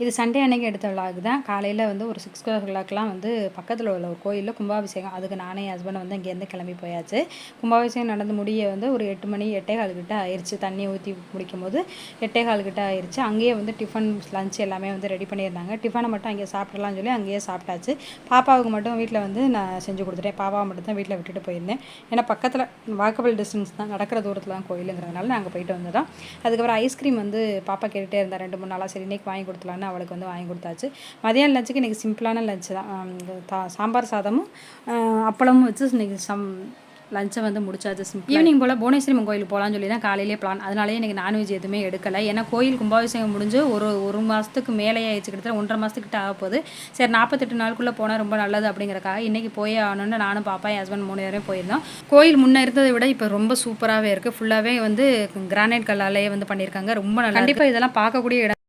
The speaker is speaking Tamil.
இது சண்டே அன்னைக்கு எடுத்த விழாவுக்கு தான். காலையில் வந்து ஒரு சிக்ஸ் ஓ கிளாக்லாம் வந்து பக்கத்தில் உள்ள ஒரு கோயிலில் கும்பாபிஷேகம். அதுக்கு நானே என் ஹஸ்பண்ட் வந்து இங்கேருந்து கிளம்பி போயாச்சு. கும்பாபிஷேகம் நடந்து முடிய வந்து ஒரு எட்டு மணி எட்டே கால் கிட்ட ஆயிடுச்சு தண்ணி ஊற்றி முடிக்கும் போது எட்டே கால் கிட்ட ஆயிடுச்சு அங்கேயே வந்து டிஃபன் லஞ்ச் எல்லாமே வந்து ரெடி பண்ணியிருந்தாங்க. டிஃபனை மட்டும் அங்கேயே சாப்பிடலாம்னு சொல்லி அங்கேயே சாப்பிட்டாச்சு. பாப்பாவுக்கு மட்டும் வீட்டில் வந்து நான் செஞ்சு கொடுத்துட்டேன். பாப்பாவை மட்டும் தான் வீட்டில் விட்டுட்டு போயிருந்தேன். ஏன்னா பக்கத்தில் வாக்கபிள் டிஸ்டன்ஸ் தான். நடக்கிற தூரத்தில் தான் கோயிலுங்கிறதுனால நாங்கள் போயிட்டு வந்துட்டோம் அதுக்கப்புறம் ஐஸ்கிரீம் வந்து பாப்பா கேட்டுகிட்டே இருந்தால் ரெண்டு மூணு நாளாக சரி இன்னைக்கு வாங்கி கொடுத்துலான்னு அவளுக்கு வந்து வாங்கி கொடுத்தாச்சு. மதியான லஞ்சுக்கு இன்றைக்கி சிம்பிளான லஞ்ச் தான். சாம்பார் சாதமும் அப்பளமும் வச்சு இன்னைக்கு சம் லஞ்சை வந்து முடிச்சாச்சு சிம்பிள் ஈவினிங் போல் புவனேஸ்வரி கோயிலுக்கு போகலான்னு சொல்லி தான் காலையிலே பிளான் அதனாலேயே எனக்கு நான்வெஜ் எதுவுமே எடுக்கலை. ஏன்னா கோயில் கும்பாபிஷேகம் முடிஞ்சு ஒரு ஒரு மாதத்துக்கு மேலே ஆயிடுச்சு. கிட்டத்தட்ட ஒன்றரை மாதத்துக்கிட்ட ஆக போகுது. சரி நாற்பத்தெட்டு நாளுக்குள்ளே போனால் ரொம்ப நல்லது அப்படிங்கிறக்காக இன்றைக்கி போய் ஆகணும்னு நானும் பாப்பா என் ஹஸ்பண்ட் மூணு பேரும் போயிருந்தோம். கோயில் முன்னே இருந்ததை விட இப்போ ரொம்ப சூப்பராகவே இருக்குது ஃபுல்லாகவே வந்து கிரானைட் கல்லாலேயே வந்து பண்ணியிருக்காங்க ரொம்ப நல்லா கண்டிப்பாக இதெல்லாம் பார்க்கக்கூடிய இடம்